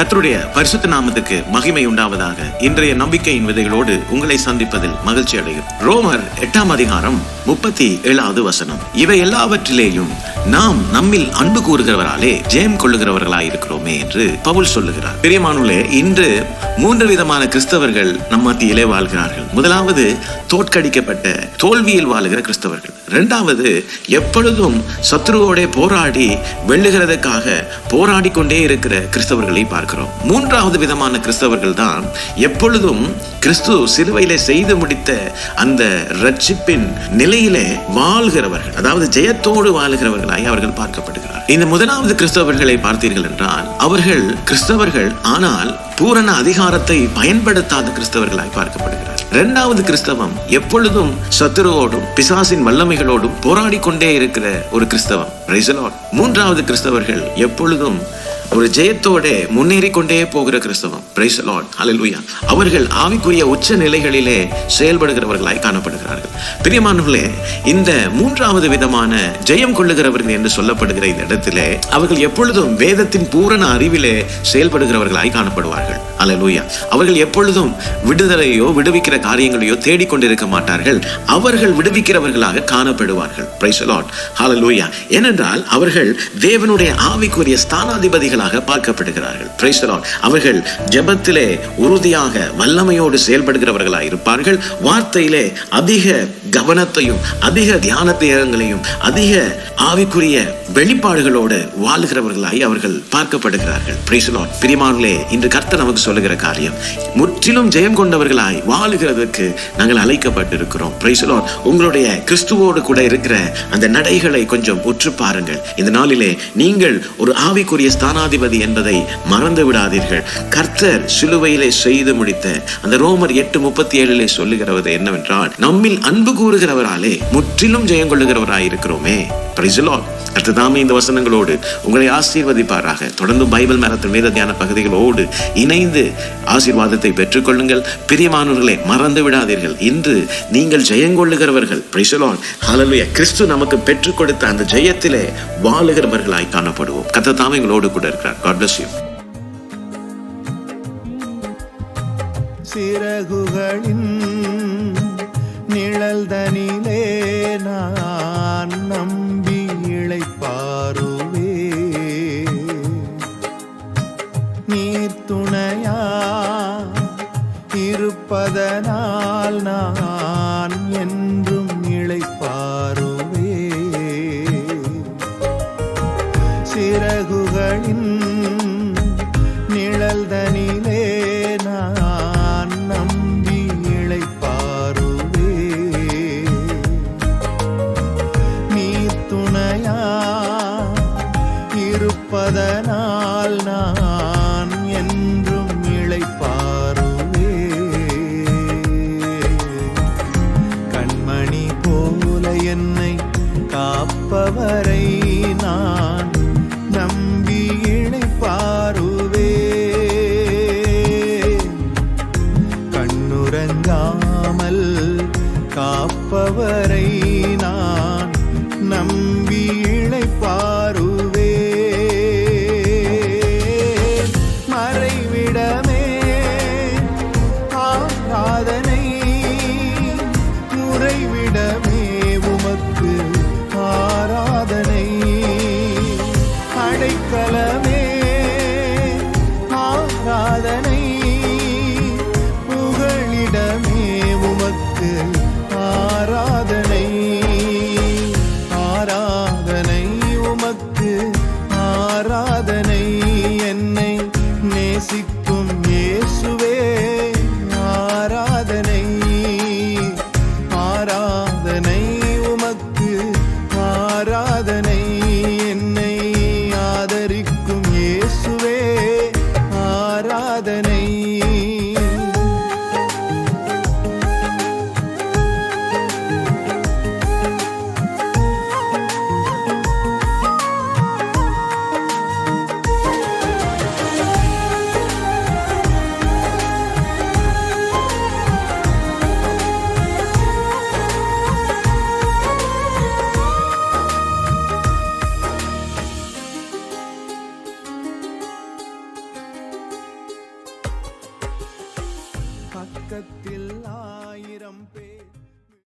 கத்தருடைய பரிசுத்த நாமத்துக்கு மகிமை உண்டாவதாக. இன்றைய நம்பிக்கையின் விதைகளோடு உங்களை சந்திப்பதில் மகிழ்ச்சி அடையும் ரோமர் எட்டாம் அதிகாரம் முப்பத்தி ஏழாவது வசனம். இவை எல்லாவற்றிலேயும் நாம் நம்மில் அன்பு கூறுகிறவராலே ஜெயம் கொள்ளுகிறவர்களாய் இருக்கிறோமே என்று பவுல் சொல்லுகிறார். பெரியமானுலே இன்று மூன்று விதமான கிறிஸ்தவர்கள் நம் மத்தியிலே வாழ்கிறார்கள். முதலாவது தோற்கடிக்கப்பட்ட தோல்வியில் வாழுகிற கிறிஸ்தவர்கள். இரண்டாவது எப்பொழுதும் சத்ருவோட போராடி வெல்லுகிறதுக்காக போராடி கொண்டே இருக்கிற கிறிஸ்தவர்களை பார்க்கிறோம். மூன்றாவது விதமான கிறிஸ்தவர்கள் தான் எப்பொழுதும் கிறிஸ்து சிறுவையிலே செய்து முடித்த அந்த ரட்சிப்பின் நிலையிலே வாழ்கிறவர்கள். அதாவது ஜெயத்தோடு கிறிஸ்தவர்களாய் அவர்கள் பார்க்கப்படுகிறார். இந்த முதலாவது கிறிஸ்தவர்களை பார்த்தீர்கள் என்றால் அவர்கள் கிறிஸ்தவர்கள் ஆனால் பூரண அதிகாரத்தை பயன்படுத்தாத கிறிஸ்தவர்களாய் பார்க்கப்படுகிறார். இரண்டாவது கிறிஸ்தவம் எப்பொழுதும் சத்துருவோடும் பிசாசின் வல்லமைகளோடும் போராடி கொண்டே இருக்கிற ஒரு கிறிஸ்தவம். மூன்றாவது கிறிஸ்தவர்கள் எப்பொழுதும் ஒரு ஜெயத்தோட முன்னேறி கொண்டே போகிற கிறிஸ்தவம். பிரைஸ் லார்ட் ஹalleluya அவர்கள் ஆவிக்குரிய உச்ச நிலைகளிலே செயல்படுகிறவர்களாய் காணப்படுகிறார்கள். பிரியமானவர்களே இந்த மூன்றாவது விதமான ஜெயம் கொள்ளுகிறவர்கள் என்று சொல்லப்படுகிற இந்த இடத்திலே அவர்கள் எப்பொழுதும் வேதத்தின் பூரண அறிவிலே செயல்படுகிறவர்களாய் காணப்படுவார்கள். ஹalleluya அவர்கள் எப்பொழுதும் விடுதலையோ விடுவிக்கிற காரியங்களையோ தேடிக்கொண்டிருக்க மாட்டார்கள். அவர்கள் விடுவிக்கிறவர்களாக காணப்படுவார்கள். பிரைஸ் லார்ட் ஹலலூயா ஏனென்றால் அவர்கள் தேவனுடைய ஆவிக்குரிய ஸ்தானாதிபதிகள் ஸ்தானாதிபதிகளாக பார்க்கப்படுகிறார்கள். அவர்கள் ஜபத்திலே உறுதியாக வல்லமையோடு செயல்படுகிறவர்களாக இருப்பார்கள். வார்த்தையிலே அதிக கவனத்தையும் அதிக தியான தியானத்தையும் அதிக ஆவிக்குரிய வெளிப்பாடுகளோடு வாழ்கிறவர்களாய் அவர்கள் பார்க்கப்படுகிறார்கள். பிரிமார்களே இன்று கர்த்தர் நமக்கு சொல்லுகிற காரியம் முற்றிலும் ஜெயம் கொண்டவர்களாய் வாழுகிறதுக்கு நாங்கள் அழைக்கப்பட்டிருக்கிறோம். பிரைஸ் உங்களுடைய கிறிஸ்துவோடு கூட இருக்கிற அந்த நடைகளை கொஞ்சம் உற்று பாருங்கள். இந்த நாளிலே நீங்கள் ஒரு ஆவிக்குரிய ஸ்தானாதிபதி என்பதை மறந்து விடாதீர்கள் கர்த்தர் சிலுவையிலே செய்து முடித்த அந்த ரோமர் எட்டு முப்பத்தி ஏழிலே சொல்லுகிறது என்னவென்றால் நம்மில் அன்பு கூறுகிறவராலே முற்றிலும் ஜெயம் கொள்ளுகிறவராயிருக்கிறோமே. கர்த்ததாமே இந்த வசனங்களோடு உங்களை ஆசீர்வதிப்பாராக. தொடர்ந்து பைபிள் மேரத்தின் வேத தியான பகுதிகளோடு இணைந்து ஆசீர்வாதத்தை பெற்றுக்கொள்ளுங்கள். பிரியமானவர்களை மறந்து விடாதீர்கள். இன்று நீங்கள் ஜெயங்கொள்ளுகிறவர்கள் பிரைசலான் ஹலலுய கிறிஸ்து நமக்கு பெற்றுக் கொடுத்த அந்த ஜெயத்திலே வாழுகிறவர்களாய் காணப்படுவோம். கர்த்ததாமே எங்களோடு கூட இருக்கிறார். காட் பிளஸ் யூ சிறகுகளின் நிழல்தனிலே நான் இருப்பதனால் நான் என்றும் இழைப்பாருவே கண்மணி போல என்னை காப்பவரை நாதனை உமக்கு ஆரா பக்கத்தில் ஆ